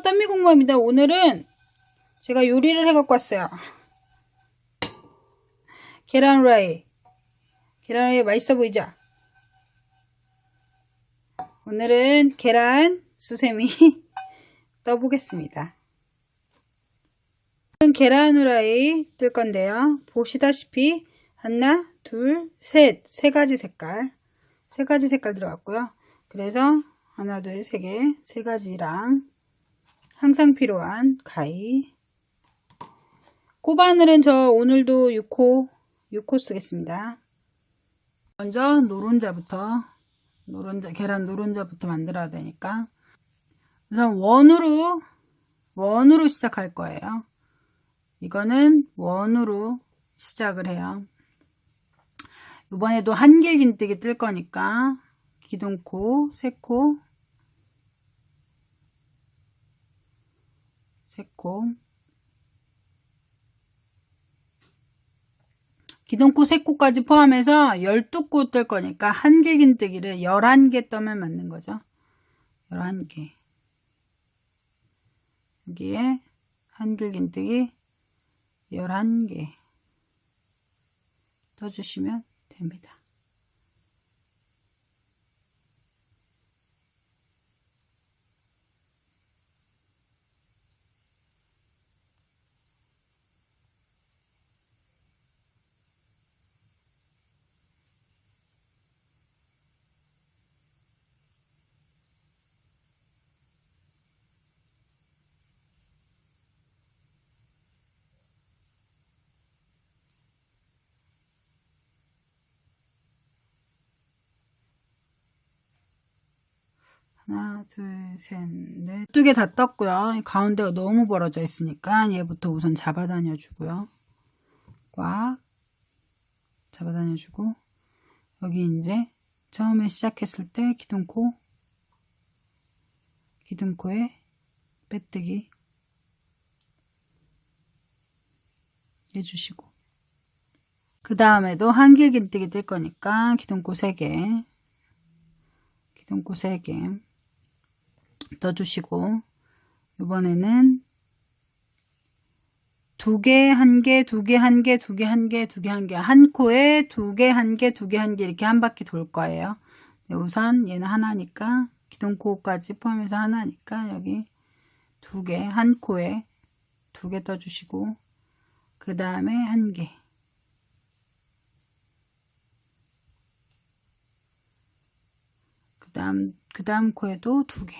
안녕하세요. 딴미공모입니다. 오늘은 제가 요리를 해갖고 왔어요. 계란 후라이. 계란 후라이 맛있어 보이죠? 오늘은 계란 수세미 떠보겠습니다. 계란 후라이 뜰 건데요. 보시다시피 하나, 둘, 셋, 세 가지 색깔. 세 가지 색깔 들어갔고요. 그래서 하나, 둘, 세 개, 세 가지랑 항상 필요한 가위. 코바늘은 저 오늘도 6호, 6호 쓰겠습니다. 먼저 노른자부터, 노른자, 계란 노른자부터 만들어야 되니까 우선 원으로, 원으로 시작할 거예요. 이거는 원으로 시작을 해요. 이번에도 한길 긴뜨기 뜰 거니까 기둥코, 세코, 세코 기둥코, 세코까지 포함해서 12코 뜰 거니까 한 길긴뜨기를 11개 떠면 맞는 거죠. 11개 여기에 한 길긴뜨기 11개 떠주시면 됩니다. 하나, 둘, 셋, 넷. 두 개 다 떴고요. 가운데가 너무 벌어져 있으니까 얘부터 우선 잡아다녀 주고요. 꽉. 잡아다녀 주고. 여기 이제 처음에 시작했을 때 기둥코. 기둥코에 빼뜨기. 해주시고. 그 다음에도 한길 긴뜨기 뜰 거니까 기둥코 3개. 기둥코 3개 넣어주시고 이번에는 두 개, 한 개, 두 개, 한 개, 두 개, 한 개, 두 개, 한 개, 한 코에 두 개, 한 개, 두 개, 한 개 이렇게 한 바퀴 돌 거예요. 네, 우선 얘는 하나니까 기둥코까지 포함해서 하나니까 여기 두 개, 한 코에 두 개 떠주시고 그 다음에 한 개. 그 다음, 그 다음 코에도 두 개.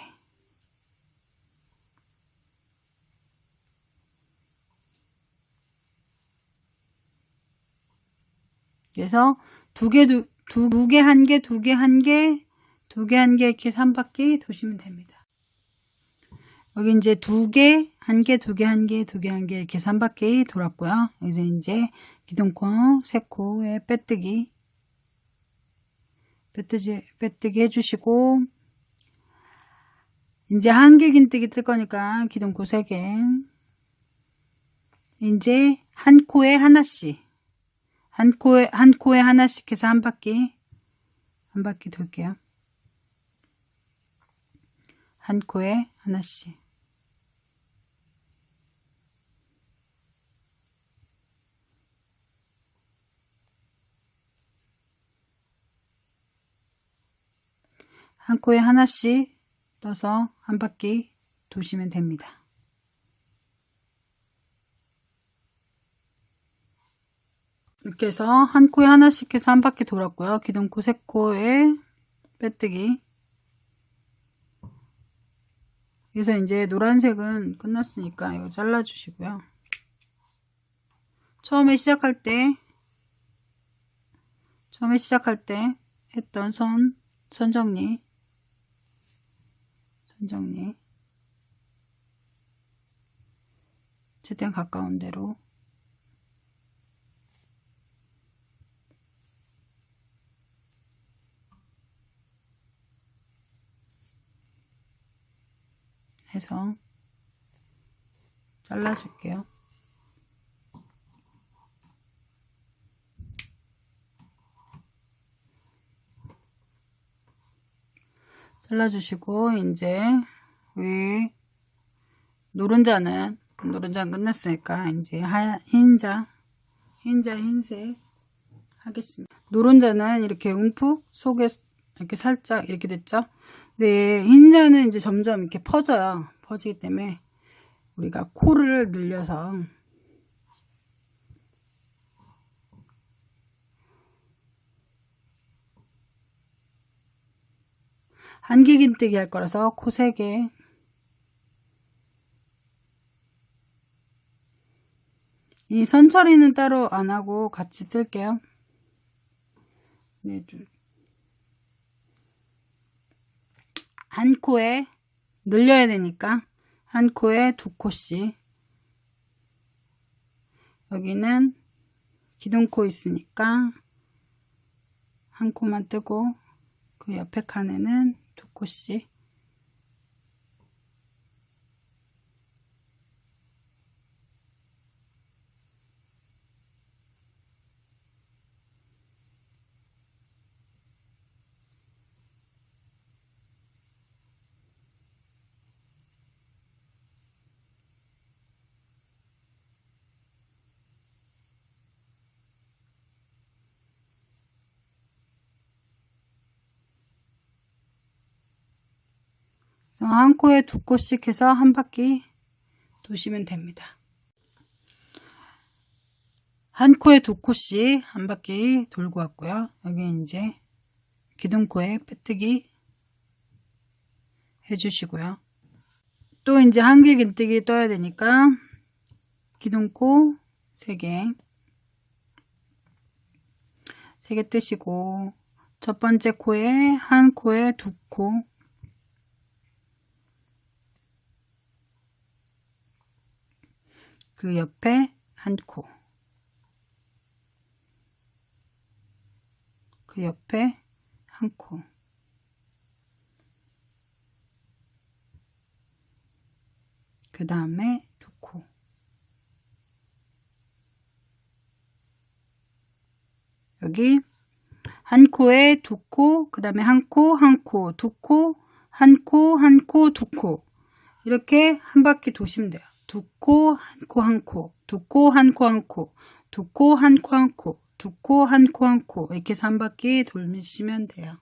그래서 두 개, 한 개, 두 개, 한 개, 두 개, 한 개 이렇게 3바퀴 도시면 됩니다. 여기 이제 두 개, 한 개, 두 개, 한 개, 두 개, 한 개 이렇게 3바퀴 돌았고요. 여기서 이제 기둥코, 세코에 빼뜨기, 빼뜨기, 빼뜨기 해주시고, 이제 한길긴뜨기 뜰 거니까 기둥코 3개. 이제 한 코에 하나씩. 한 코에, 한 코에 하나씩 해서 한 바퀴, 한 바퀴 돌게요. 한 코에 하나씩. 한 코에 하나씩 떠서 한 바퀴 도시면 됩니다. 이렇게 해서 한 코에 하나씩 해서 한 바퀴 돌았고요. 기둥코 세 코에 빼뜨기. 그래서 이제 노란색은 끝났으니까 이거 잘라주시고요. 처음에 시작할 때 처음에 시작할 때 했던 선, 선 정리 선 정리 최대한 가까운 대로 해서 잘라줄게요. 잘라주시고 이제 위 노른자는 노른자 끝났으니까 이제 하얀 흰자 흰자 흰색 하겠습니다. 노른자는 이렇게 움푹 속에 이렇게 살짝 이렇게 됐죠. 네, 흰자는 이제 점점 이렇게 퍼져요. 퍼지기 때문에 우리가 코를 늘려서 한길긴뜨기 할 거라서 코 3개 이 선처리는 따로 안 하고 같이 뜰게요. 네, 좀. 한 코에 늘려야 되니까 한 코에 두 코씩. 여기는 기둥코 있으니까 한 코만 뜨고 그 옆에 칸에는 두 코씩 한 코에 두 코씩 해서 한 바퀴 도시면 됩니다. 한 코에 두 코씩 한 바퀴 돌고 왔고요. 여기 이제 기둥코에 빼뜨기 해주시고요. 또 이제 한길 긴뜨기 떠야 되니까 기둥코 3개 3개 뜨시고 첫 번째 코에 한 코에 두 코 그 옆에 한 코, 그 옆에 한 코, 그 다음에 두 코, 여기 한 코에 두 코, 그 다음에 한 코, 한 코, 두 코, 한 코, 한 코, 두 코. 이렇게 한 바퀴 도시면 돼요. 두 코, 한 코, 한 코, 두 코, 한 코, 한 코, 두 코, 한 코, 한 코, 두 코, 한 코, 한 코. 이렇게 해서 한 바퀴 돌리시면 돼요.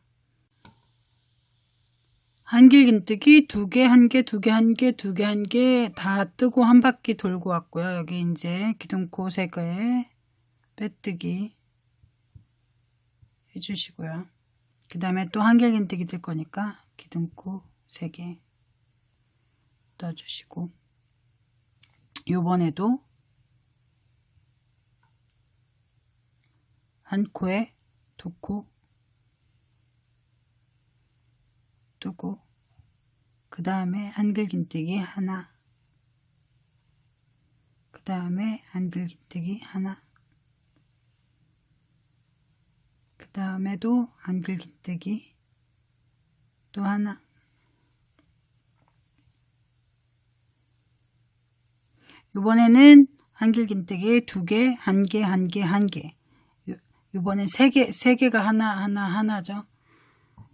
한길긴뜨기 두 개, 한 개, 두 개, 한 개, 두 개, 한 개 다 뜨고 한 바퀴 돌고 왔고요. 여기 이제 기둥코 세 개에 빼뜨기 해주시고요. 그 다음에 또 한길긴뜨기 뜰 거니까 기둥코 세 개 떠주시고 요번에도 한 코에 두코 뜨고 그 다음에 한글긴뜨기 하나 그 다음에 한글긴뜨기 하나 그 다음에도 한글긴뜨기 또 하나 요번에는 한길긴뜨기 두 개, 한 개, 한 개, 한 개. 요- 요번엔 세 개, 세 개가 하나, 하나, 하나죠.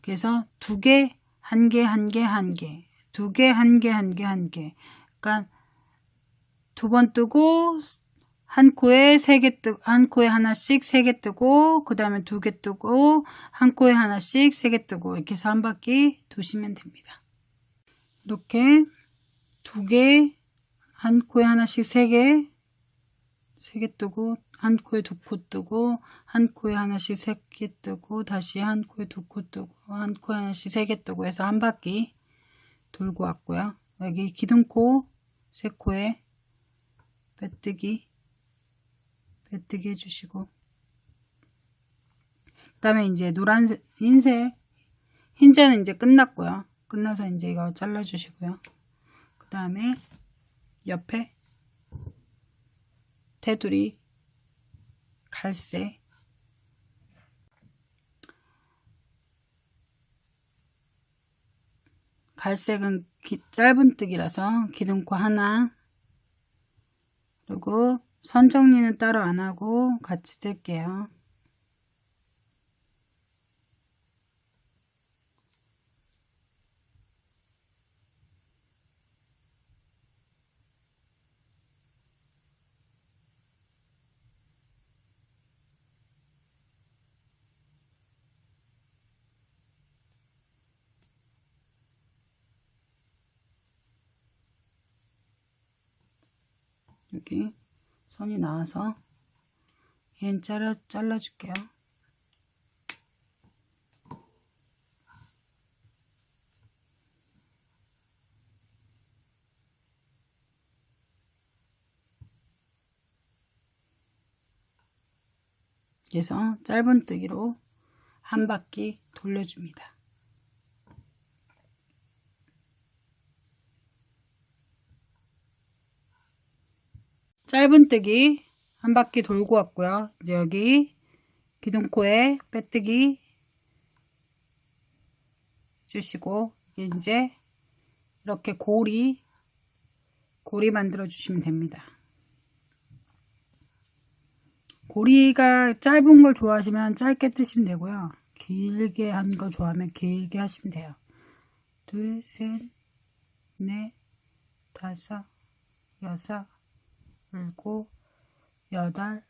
그래서 두 개, 한 개, 한 개, 한 개. 두 개, 한 개, 한 개, 한 개. 그러니까 두 번 뜨고 한 코에 세 개 뜨, 한 코에 하나씩 세 개 뜨고 그 다음에 두 개 뜨고 한 코에 하나씩 세 개 뜨고 이렇게 해서 한 바퀴 도시면 됩니다. 이렇게 두 개, 한 코에 하나씩 세 개, 세 개 뜨고, 한 코에 두 코 뜨고, 한 코에 하나씩 세 개 뜨고, 다시 한 코에 두 코 뜨고, 한 코에 하나씩 세 개 뜨고 해서 한 바퀴 돌고 왔고요. 여기 기둥코 세 코에 빼뜨기, 빼뜨기 해주시고, 그 다음에 이제 노란색, 흰색, 흰자는 이제 끝났고요. 끝나서 이제 이거 잘라주시고요. 그 다음에 옆에 테두리 갈색 갈색은 기- 짧은 뜨기라서 기둥코 하나 그리고 선 정리는 따로 안 하고 같이 뜰게요. 여기 선이 나와서 얘는 잘라, 잘라줄게요. 그래서 짧은뜨기로 한 바퀴 돌려줍니다. 짧은뜨기 한 바퀴 돌고 왔고요. 이제 여기 기둥코에 빼뜨기 주시고 이제 이렇게 고리 고리 만들어 주시면 됩니다. 고리가 짧은 걸 좋아하시면 짧게 뜨시면 되고요. 길게 한 거 좋아하면 길게 하시면 돼요. 둘, 셋, 넷, 다섯, 여섯, 일곱, 여덟,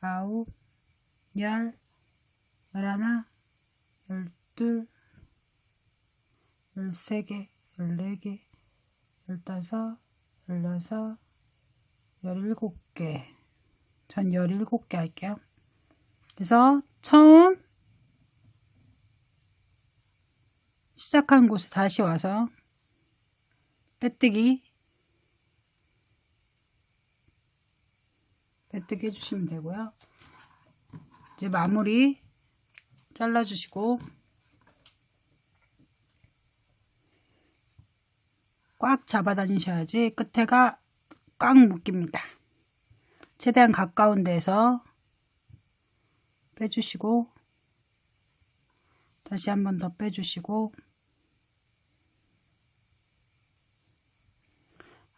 아홉, 열, 열하나, 열둘, 열세 개, 열네 개, 열다섯, 열여섯, 열일곱 개. 전 17개 할게요. 그래서 처음 시작한 곳에 다시 와서 빼뜨기 빼뜨기 해주시면 되고요. 이제 마무리 잘라주시고 꽉 잡아 다니셔야지 끝에가 꽉 묶입니다. 최대한 가까운 데서 빼주시고 다시 한 번 더 빼주시고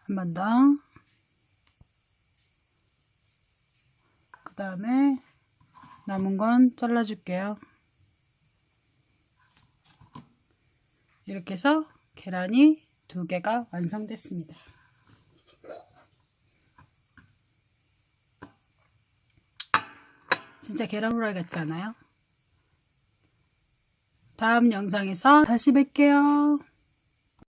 한 번 더 다음에 남은 건 잘라줄게요 이렇게 해서 계란이 두 개가 완성됐습니다 진짜 계란 후라이 같지 않아요? 다음 영상에서 다시 뵐게요.